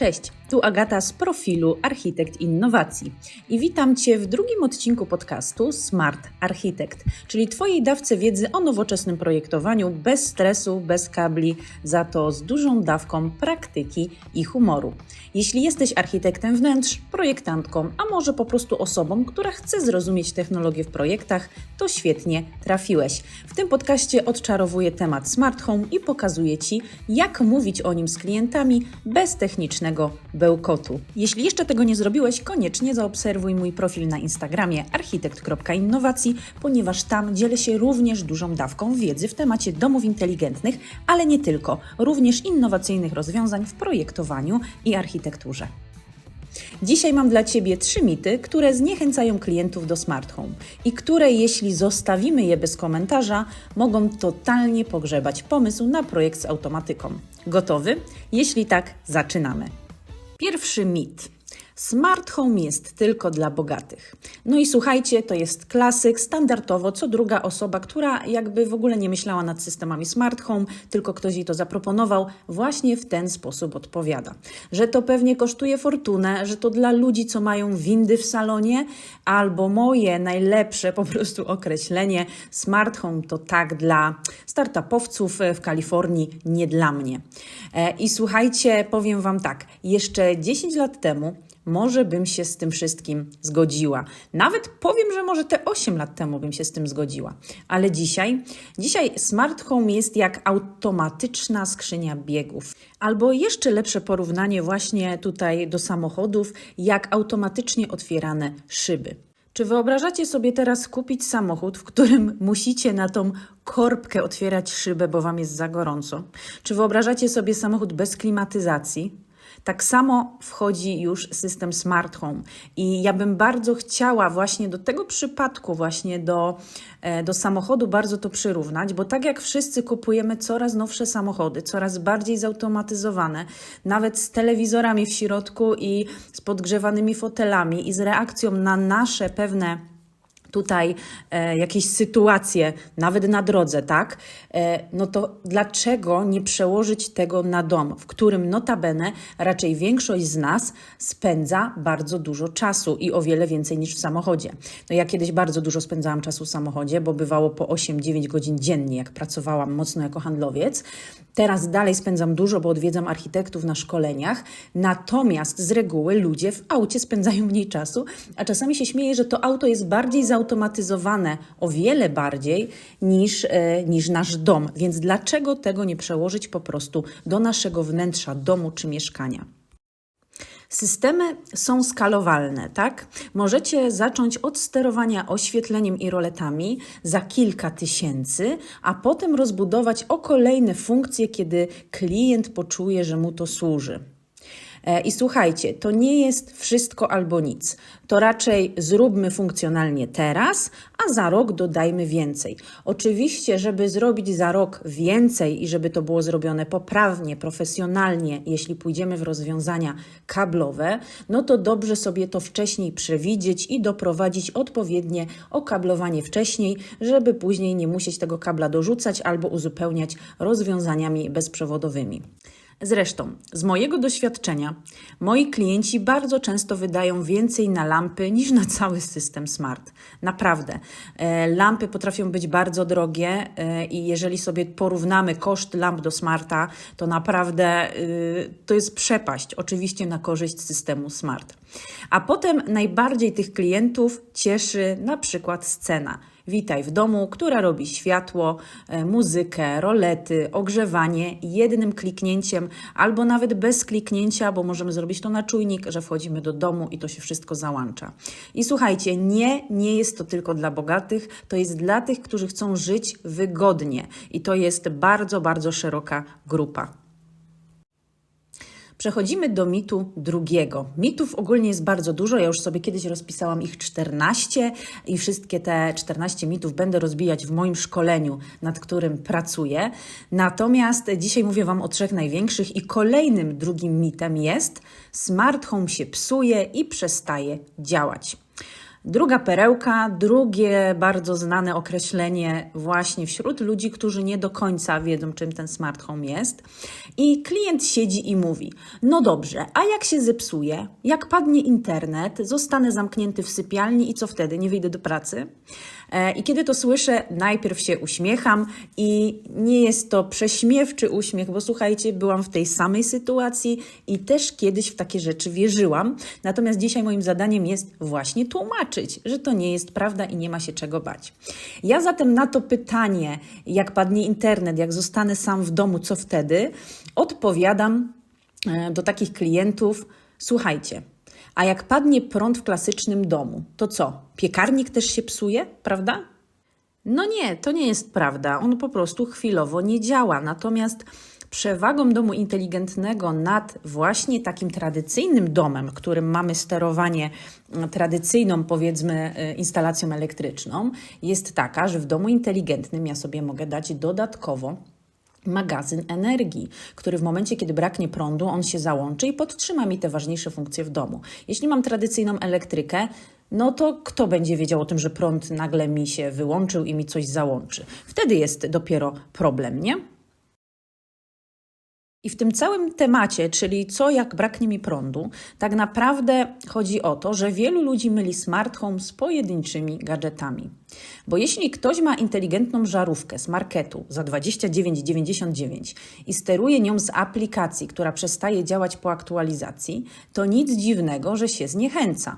Cześć, tu Agata z profilu Architekt Innowacji i witam Cię w drugim odcinku podcastu Smart Architekt, czyli Twojej dawce wiedzy o nowoczesnym projektowaniu bez stresu, bez kabli, za to z dużą dawką praktyki i humoru. Jeśli jesteś architektem wnętrz, projektantką, a może po prostu osobą, która chce zrozumieć technologię w projektach, to świetnie trafiłeś. W tym podcaście odczarowuję temat smart home i pokazuję Ci, jak mówić o nim z klientami bez technicznego bełkotu. Jeśli jeszcze tego nie zrobiłeś, koniecznie zaobserwuj mój profil na Instagramie architekt.innowacji, ponieważ tam dzielę się również dużą dawką wiedzy w temacie domów inteligentnych, ale nie tylko, również innowacyjnych rozwiązań w projektowaniu i architekturze. Dzisiaj mam dla Ciebie trzy mity, które zniechęcają klientów do smart home i które, jeśli zostawimy je bez komentarza, mogą totalnie pogrzebać pomysł na projekt z automatyką. Gotowy? Jeśli tak, zaczynamy. Pierwszy mit. Smart home jest tylko dla bogatych. No i słuchajcie, to jest klasyk, standardowo co druga osoba, która jakby w ogóle nie myślała nad systemami smart home, tylko ktoś jej to zaproponował, właśnie w ten sposób odpowiada. Że to pewnie kosztuje fortunę, że to dla ludzi, co mają windy w salonie, albo moje najlepsze po prostu określenie, smart home to tak dla startupowców w Kalifornii, nie dla mnie. E, I słuchajcie, powiem Wam tak, jeszcze 10 lat temu może bym się z tym wszystkim zgodziła. Nawet powiem, że może te 8 lat temu bym się z tym zgodziła. Ale dzisiaj, dzisiaj smart home jest jak automatyczna skrzynia biegów. Albo jeszcze lepsze porównanie właśnie tutaj do samochodów, jak automatycznie otwierane szyby. Czy wyobrażacie sobie teraz kupić samochód, w którym musicie na tą korbkę otwierać szybę, bo wam jest za gorąco? Czy wyobrażacie sobie samochód bez klimatyzacji? Tak samo wchodzi już system smart home. I ja bym bardzo chciała właśnie do tego przypadku, właśnie do, do samochodu bardzo to przyrównać, bo tak jak wszyscy kupujemy coraz nowsze samochody, coraz bardziej zautomatyzowane, nawet z telewizorami w środku i z podgrzewanymi fotelami i z reakcją na nasze pewne tutaj e, jakieś sytuacje, nawet na drodze, tak? E, no to dlaczego nie przełożyć tego na dom, w którym notabene raczej większość z nas spędza bardzo dużo czasu i o wiele więcej niż w samochodzie. No ja kiedyś bardzo dużo spędzałam czasu w samochodzie, bo bywało po 8-9 godzin dziennie, jak pracowałam mocno jako handlowiec. Teraz dalej spędzam dużo, bo odwiedzam architektów na szkoleniach, natomiast z reguły ludzie w aucie spędzają mniej czasu, a czasami się śmieję, że to auto jest bardziej zautomatyzowane, o wiele bardziej niż, e, niż nasz dom. Więc dlaczego tego nie przełożyć po prostu do naszego wnętrza domu czy mieszkania? Systemy są skalowalne, tak? Możecie zacząć od sterowania oświetleniem i roletami za kilka tysięcy, a potem rozbudować o kolejne funkcje, kiedy klient poczuje, że mu to służy. I słuchajcie, to nie jest wszystko albo nic. To raczej zróbmy funkcjonalnie teraz, a za rok dodajmy więcej. Oczywiście, żeby zrobić za rok więcej i żeby to było zrobione poprawnie, profesjonalnie, jeśli pójdziemy w rozwiązania kablowe, no to dobrze sobie to wcześniej przewidzieć i doprowadzić odpowiednie okablowanie wcześniej, żeby później nie musieć tego kabla dorzucać albo uzupełniać rozwiązaniami bezprzewodowymi. Zresztą, z mojego doświadczenia, moi klienci bardzo często wydają więcej na lampy niż na cały system smart. Naprawdę. E, lampy potrafią być bardzo drogie e, i jeżeli sobie porównamy koszt lamp do smarta, to naprawdę e, to jest przepaść, oczywiście na korzyść systemu smart. A potem najbardziej tych klientów cieszy na przykład scena. Witaj w domu, która robi światło, muzykę, rolety, ogrzewanie jednym kliknięciem albo nawet bez kliknięcia, bo możemy zrobić to na czujnik, że wchodzimy do domu i to się wszystko załącza. I słuchajcie, nie, nie jest to tylko dla bogatych, to jest dla tych, którzy chcą żyć wygodnie i to jest bardzo, bardzo szeroka grupa. Przechodzimy do mitu drugiego. Mitów ogólnie jest bardzo dużo. Ja już sobie kiedyś rozpisałam ich 14 i wszystkie te 14 mitów będę rozbijać w moim szkoleniu, nad którym pracuję. Natomiast dzisiaj mówię Wam o trzech największych i kolejnym drugim mitem jest smart home się psuje i przestaje działać. Druga perełka, drugie bardzo znane określenie właśnie wśród ludzi, którzy nie do końca wiedzą, czym ten smart home jest. I klient siedzi i mówi: No dobrze, a jak się zepsuje, jak padnie internet, zostanę zamknięty w sypialni i co wtedy? Nie wyjdę do pracy? E, I kiedy to słyszę, najpierw się uśmiecham i nie jest to prześmiewczy uśmiech, bo słuchajcie, byłam w tej samej sytuacji i też kiedyś w takie rzeczy wierzyłam. Natomiast dzisiaj moim zadaniem jest właśnie tłumaczyć, że to nie jest prawda i nie ma się czego bać. Ja zatem na to pytanie, jak padnie internet, jak zostanę sam w domu, co wtedy, odpowiadam e, do takich klientów: słuchajcie. A jak padnie prąd w klasycznym domu, to co? Piekarnik też się psuje, prawda? No nie, to nie jest prawda. On po prostu chwilowo nie działa. Natomiast przewagą domu inteligentnego nad właśnie takim tradycyjnym domem, którym mamy sterowanie mm, tradycyjną, powiedzmy, y, instalacją elektryczną, jest taka, że w domu inteligentnym ja sobie mogę dać dodatkowo magazyn energii, który w momencie, kiedy braknie prądu, on się załączy i podtrzyma mi te ważniejsze funkcje w domu. Jeśli mam tradycyjną elektrykę, no to kto będzie wiedział o tym, że prąd nagle mi się wyłączył i mi coś załączy? Wtedy jest dopiero problem, nie? I w tym całym temacie, czyli co jak braknie mi prądu, tak naprawdę chodzi o to, że wielu ludzi myli smart home z pojedynczymi gadżetami. Bo jeśli ktoś ma inteligentną żarówkę z marketu za 29,99 i steruje nią z aplikacji, która przestaje działać po aktualizacji, to nic dziwnego, że się zniechęca.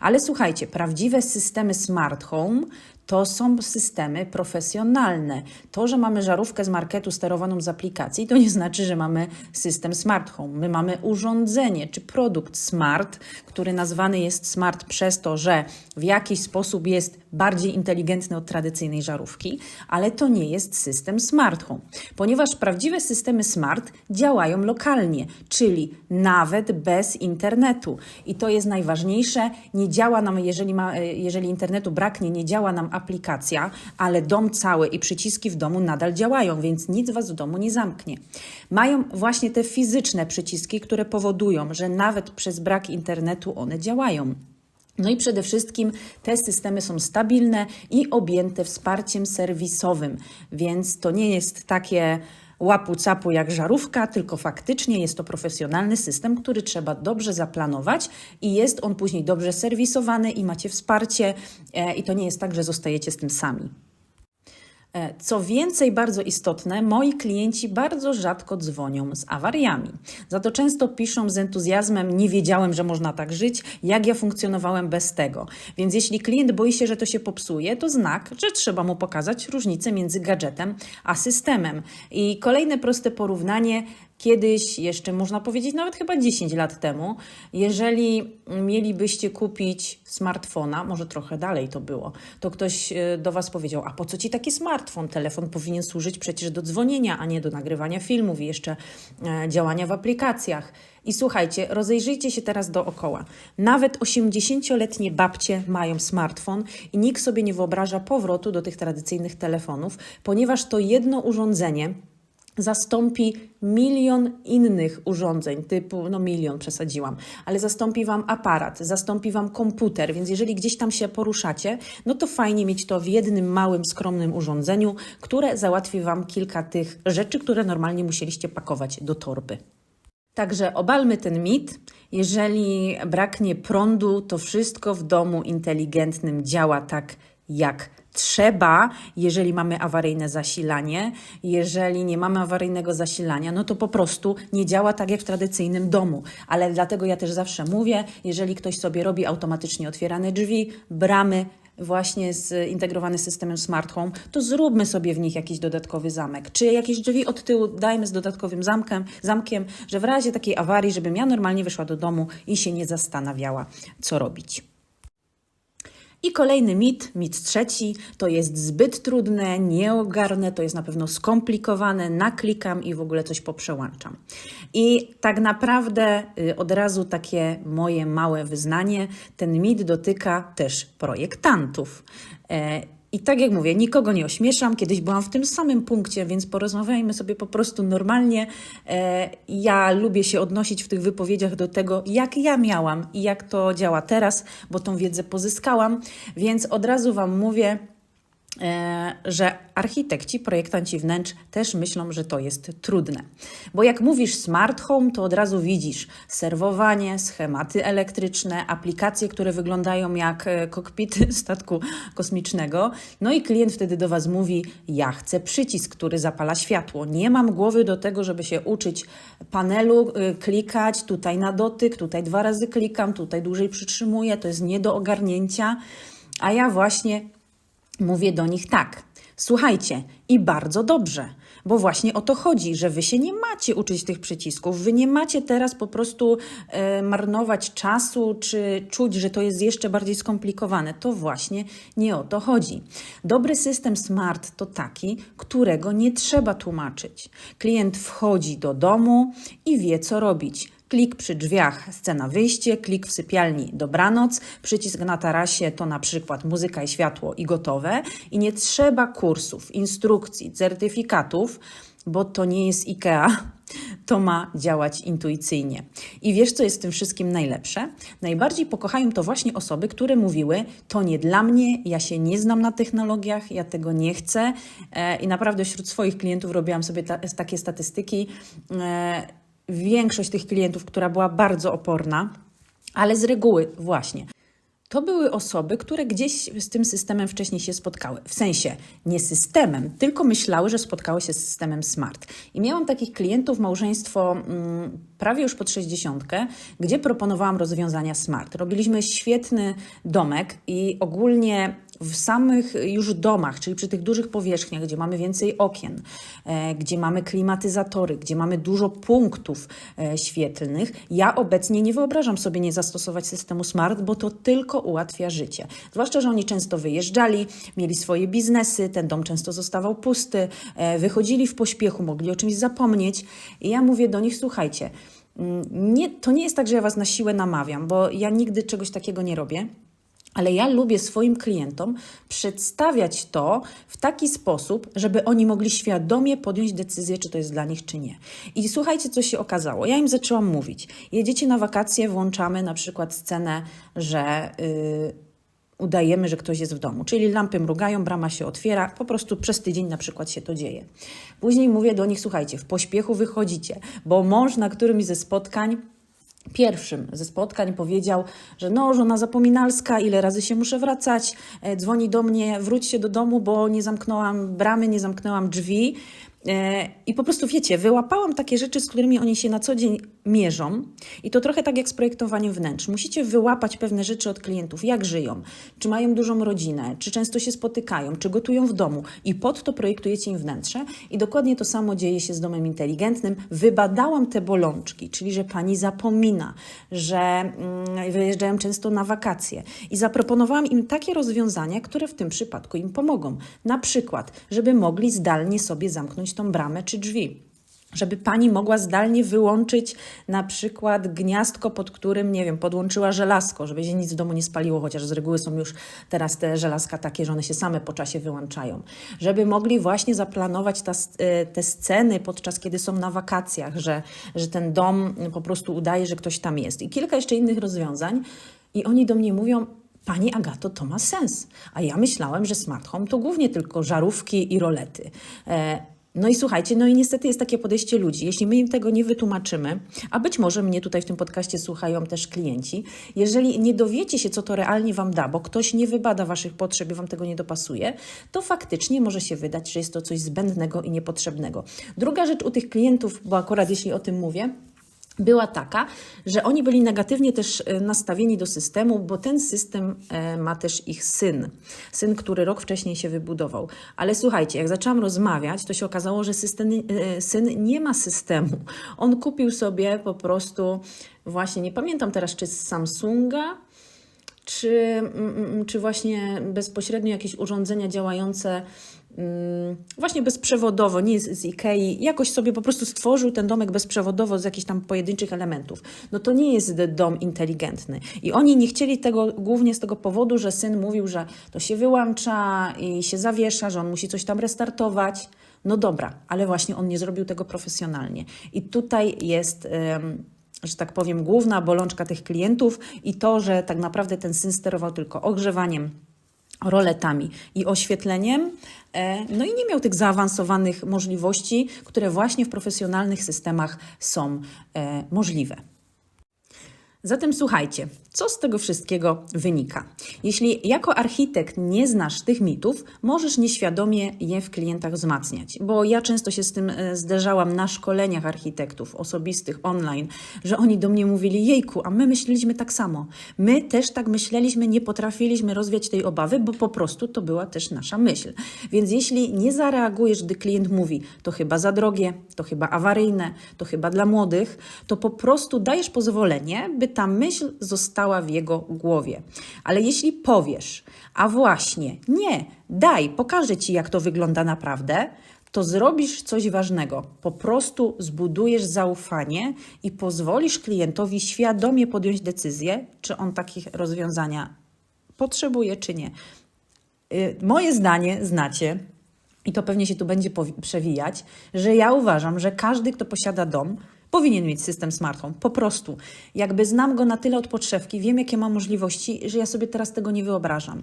Ale słuchajcie, prawdziwe systemy smart home to są systemy profesjonalne. To, że mamy żarówkę z marketu sterowaną z aplikacji, to nie znaczy, że mamy system smart home. My mamy urządzenie czy produkt smart, który nazwany jest smart przez to, że w jakiś sposób jest bardziej inteligentny od tradycyjnej żarówki, ale to nie jest system smart home, ponieważ prawdziwe systemy smart działają lokalnie, czyli nawet bez internetu. I to jest najważniejsze. Nie działa nam, jeżeli, ma, jeżeli internetu braknie, nie działa nam aplikacja, ale dom cały i przyciski w domu nadal działają, więc nic Was w domu nie zamknie. Mają właśnie te fizyczne przyciski, które powodują, że nawet przez brak internetu one działają. No i przede wszystkim te systemy są stabilne i objęte wsparciem serwisowym, więc to nie jest takie łapu capu jak żarówka, tylko faktycznie jest to profesjonalny system, który trzeba dobrze zaplanować i jest on później dobrze serwisowany i macie wsparcie e, i to nie jest tak, że zostajecie z tym sami. E, co więcej, bardzo istotne, moi klienci bardzo rzadko dzwonią z awariami. Za to często piszą z entuzjazmem: Nie wiedziałem, że można tak żyć, jak ja funkcjonowałem bez tego. Więc jeśli klient boi się, że to się popsuje, to znak, że trzeba mu pokazać różnicę między gadżetem a systemem. I kolejne proste porównanie Kiedyś, jeszcze można powiedzieć, nawet chyba 10 lat temu, jeżeli mielibyście kupić smartfona, może trochę dalej to było, to ktoś e, do Was powiedział: A po co ci taki smartfon? Telefon powinien służyć przecież do dzwonienia, a nie do nagrywania filmów i jeszcze e, działania w aplikacjach. I słuchajcie, rozejrzyjcie się teraz dookoła. Nawet 80-letnie babcie mają smartfon i nikt sobie nie wyobraża powrotu do tych tradycyjnych telefonów, ponieważ to jedno urządzenie zastąpi milion innych urządzeń, typu, no milion przesadziłam, ale zastąpi Wam aparat, zastąpi Wam komputer, więc jeżeli gdzieś tam się poruszacie, no to fajnie mieć to w jednym małym, skromnym urządzeniu, które załatwi Wam kilka tych rzeczy, które normalnie musieliście pakować do torby. Także obalmy ten mit. Jeżeli braknie prądu, to wszystko w domu inteligentnym działa tak, jak trzeba, jeżeli mamy awaryjne zasilanie. Jeżeli nie mamy awaryjnego zasilania, no to po prostu nie działa tak jak w tradycyjnym domu. Ale dlatego ja też zawsze mówię, jeżeli ktoś sobie robi automatycznie otwierane drzwi, bramy, właśnie zintegrowany systemem smart home, to zróbmy sobie w nich jakiś dodatkowy zamek. Czy jakieś drzwi od tyłu dajmy z dodatkowym zamkiem, zamkiem, że w razie takiej awarii, żebym ja normalnie wyszła do domu i się nie zastanawiała, co robić. I kolejny mit, mit trzeci, to jest zbyt trudne, nieogarne, to jest na pewno skomplikowane, naklikam i w ogóle coś poprzełączam. I tak naprawdę y, od razu takie moje małe wyznanie, ten mit dotyka też projektantów. I tak jak mówię, nikogo nie ośmieszam. Kiedyś byłam w tym samym punkcie, więc porozmawiajmy sobie po prostu normalnie. E, ja lubię się odnosić w tych wypowiedziach do tego, jak ja miałam i jak to działa teraz, bo tą wiedzę pozyskałam. Więc od razu Wam mówię, że architekci, projektanci wnętrz też myślą, że to jest trudne. Bo jak mówisz smart home, to od razu widzisz serwowanie, schematy elektryczne, aplikacje, które wyglądają jak e, kokpity statku kosmicznego. No i klient wtedy do Was mówi: Ja chcę przycisk, który zapala światło. Nie mam głowy do tego, żeby się uczyć panelu, y, klikać tutaj na dotyk, tutaj dwa razy klikam, tutaj dłużej przytrzymuję. To jest nie do ogarnięcia. A ja właśnie mówię do nich tak. Słuchajcie, i bardzo dobrze, bo właśnie o to chodzi, że wy się nie macie uczyć tych przycisków, wy nie macie teraz po prostu e, marnować czasu, czy czuć, że to jest jeszcze bardziej skomplikowane. To właśnie nie o to chodzi. Dobry system smart to taki, którego nie trzeba tłumaczyć. Klient wchodzi do domu i wie, co robić. Klik przy drzwiach, scena wyjście, klik w sypialni, dobranoc, przycisk na tarasie to na przykład muzyka i światło i gotowe. I nie trzeba kursów, instrukcji, certyfikatów, bo to nie jest IKEA, to ma działać intuicyjnie. I wiesz, co jest w tym wszystkim najlepsze? Najbardziej pokochają to właśnie osoby, które mówiły: To nie dla mnie, ja się nie znam na technologiach, ja tego nie chcę. E, I naprawdę wśród swoich klientów robiłam sobie ta, takie statystyki. Większość tych klientów, która była bardzo oporna, ale z reguły właśnie. To były osoby, które gdzieś z tym systemem wcześniej się spotkały. W sensie nie systemem, tylko myślały, że spotkały się z systemem smart. I miałam takich klientów, małżeństwo mm, prawie już pod 60, gdzie proponowałam rozwiązania smart. Robiliśmy świetny domek i ogólnie w samych już domach, czyli przy tych dużych powierzchniach, gdzie mamy więcej okien, e, gdzie mamy klimatyzatory, gdzie mamy dużo punktów e, świetlnych, ja obecnie nie wyobrażam sobie nie zastosować systemu smart, bo to tylko ułatwia życie. Zwłaszcza, że oni często wyjeżdżali, mieli swoje biznesy, ten dom często zostawał pusty, e, wychodzili w pośpiechu, mogli o czymś zapomnieć. I ja mówię do nich, słuchajcie, mm, nie, to nie jest tak, że ja was na siłę namawiam, bo ja nigdy czegoś takiego nie robię. Ale ja lubię swoim klientom przedstawiać to w taki sposób, żeby oni mogli świadomie podjąć decyzję, czy to jest dla nich, czy nie. I słuchajcie, co się okazało. Ja im zaczęłam mówić. Jedziecie na wakacje, włączamy na przykład scenę, że. Yy, udajemy, że ktoś jest w domu. Czyli lampy mrugają, brama się otwiera, po prostu przez tydzień na przykład się to dzieje. Później mówię do nich, słuchajcie, w pośpiechu wychodzicie, bo mąż na którymś ze spotkań pierwszym ze spotkań powiedział, że no, żona zapominalska, ile razy się muszę wracać, e, dzwoni do mnie, wróćcie do domu, bo nie zamknęłam bramy, nie zamknęłam drzwi. E, I po prostu wiecie, wyłapałam takie rzeczy, z którymi oni się na co dzień mierzą. I to trochę tak jak z projektowaniem wnętrz. Musicie wyłapać pewne rzeczy od klientów, jak żyją, czy mają dużą rodzinę, czy często się spotykają, czy gotują w domu. I pod to projektujecie im wnętrze. I dokładnie to samo dzieje się z domem inteligentnym. Wybadałam te bolączki, czyli że pani zapomina, że mm, wyjeżdżają często na wakacje. I zaproponowałam im takie rozwiązania, które w tym przypadku im pomogą. Na przykład, żeby mogli zdalnie sobie zamknąć tą bramę czy drzwi żeby pani mogła zdalnie wyłączyć na przykład gniazdko, pod którym, nie wiem, podłączyła żelazko, żeby się nic w domu nie spaliło, chociaż z reguły są już teraz te żelazka takie, że one się same po czasie wyłączają. Żeby mogli właśnie zaplanować ta, e, te sceny podczas kiedy są na wakacjach, że, że ten dom po prostu udaje, że ktoś tam jest. I kilka jeszcze innych rozwiązań. I oni do mnie mówią, Pani Agato, to ma sens. A ja myślałem, że smart home to głównie tylko żarówki i rolety. No i słuchajcie, no i niestety jest takie podejście ludzi. Jeśli my im tego nie wytłumaczymy, a być może mnie tutaj w tym podcaście słuchają też klienci, jeżeli nie dowiecie się, co to realnie Wam da, bo ktoś nie wybada Waszych potrzeb i Wam tego nie dopasuje, to faktycznie może się wydać, że jest to coś zbędnego i niepotrzebnego. Druga rzecz u tych klientów, bo akurat jeśli o tym mówię, była taka, że oni byli negatywnie też e, nastawieni do systemu, bo ten system e, ma też ich syn. Syn, który rok wcześniej się wybudował. Ale słuchajcie, jak zaczęłam rozmawiać, to się okazało, że system, e, syn nie ma systemu. On kupił sobie po prostu, właśnie nie pamiętam teraz, czy z Samsunga, czy, mm, mm, czy właśnie bezpośrednio jakieś urządzenia działające mm, właśnie bezprzewodowo, nie z, z Ikei, jakoś sobie po prostu stworzył ten domek bezprzewodowo z jakichś tam pojedynczych elementów. No to nie jest dom inteligentny. I oni nie chcieli tego głównie z tego powodu, że syn mówił, że to się wyłącza i się zawiesza, że on musi coś tam restartować. No dobra, ale właśnie on nie zrobił tego profesjonalnie. I tutaj jest. że tak powiem, główna bolączka tych klientów i to, że tak naprawdę ten syn sterował tylko ogrzewaniem, roletami i oświetleniem, e, no i nie miał tych zaawansowanych możliwości, które właśnie w profesjonalnych systemach są e, możliwe. Zatem słuchajcie, co z tego wszystkiego wynika? Jeśli jako architekt nie znasz tych mitów, możesz nieświadomie je w klientach wzmacniać, bo ja często się z tym e, zderzałam na szkoleniach architektów osobistych online, że oni do mnie mówili: Jejku, a my myśleliśmy tak samo. My też tak myśleliśmy, nie potrafiliśmy rozwiać tej obawy, bo po prostu to była też nasza myśl. Więc jeśli nie zareagujesz, gdy klient mówi: To chyba za drogie, to chyba awaryjne, to chyba dla młodych, to po prostu dajesz pozwolenie, by ta myśl została w jego głowie. Ale jeśli powiesz, a właśnie, nie, daj, pokażę ci, jak to wygląda naprawdę, to zrobisz coś ważnego. Po prostu zbudujesz zaufanie i pozwolisz klientowi świadomie podjąć decyzję, czy on takich rozwiązania potrzebuje, czy nie. Y, Moje zdanie znacie, i to pewnie się tu będzie przewijać, że ja uważam, że każdy, kto posiada dom, powinien mieć system smart home. Po prostu. Jakby znam go na tyle od podszewki, wiem, jakie ma możliwości, że ja sobie teraz tego nie wyobrażam.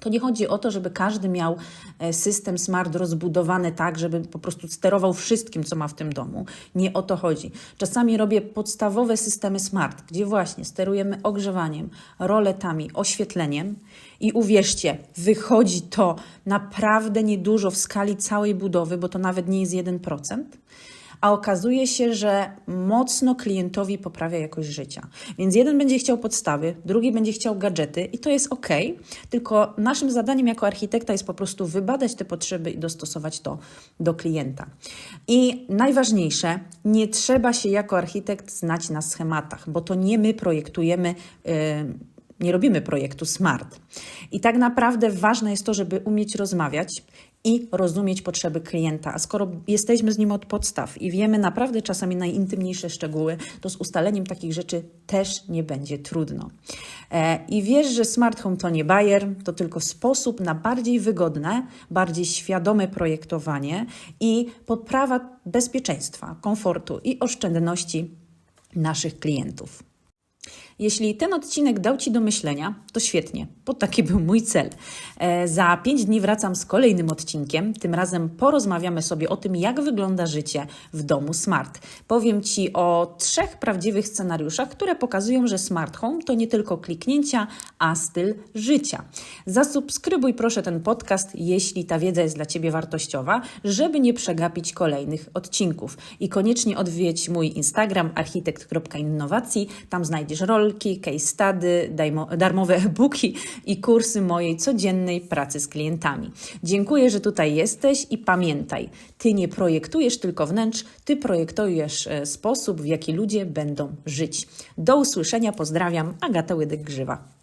To nie chodzi o to, żeby każdy miał e, system smart rozbudowany tak, żeby po prostu sterował wszystkim, co ma w tym domu. Nie o to chodzi. Czasami robię podstawowe systemy smart, gdzie właśnie sterujemy ogrzewaniem, roletami, oświetleniem i uwierzcie, wychodzi to naprawdę niedużo w skali całej budowy, bo to nawet nie jest 1% a okazuje się, że mocno klientowi poprawia jakość życia. Więc jeden będzie chciał podstawy, drugi będzie chciał gadżety i to jest ok, tylko naszym zadaniem jako architekta jest po prostu wybadać te potrzeby i dostosować to do klienta. I najważniejsze, nie trzeba się jako architekt znać na schematach, bo to nie my projektujemy. Yy, nie robimy projektu smart. I tak naprawdę ważne jest to, żeby umieć rozmawiać i rozumieć potrzeby klienta. A skoro jesteśmy z nim od podstaw i wiemy naprawdę czasami najintymniejsze szczegóły, to z ustaleniem takich rzeczy też nie będzie trudno. E, I wiesz, że smart home to nie bajer, to tylko sposób na bardziej wygodne, bardziej świadome projektowanie i poprawa bezpieczeństwa, komfortu i oszczędności naszych klientów. Jeśli ten odcinek dał Ci do myślenia, to świetnie, bo taki był mój cel. E, Za pięć dni wracam z kolejnym odcinkiem. Tym razem porozmawiamy sobie o tym, jak wygląda życie w domu smart. Powiem Ci o trzech prawdziwych scenariuszach, które pokazują, że smart home to nie tylko kliknięcia, a styl życia. Zasubskrybuj proszę ten podcast, jeśli ta wiedza jest dla Ciebie wartościowa, żeby nie przegapić kolejnych odcinków. I koniecznie odwiedź mój Instagram architekt.innowacji. Tam znajdziesz rolki, case study, darmowe e-booki i kursy mojej codziennej pracy z klientami. Dziękuję, że tutaj jesteś i pamiętaj, Ty nie projektujesz tylko wnętrz, Ty projektujesz e, sposób, w jaki ludzie będą żyć. Do usłyszenia, pozdrawiam, Agata Łydek-Grzywa.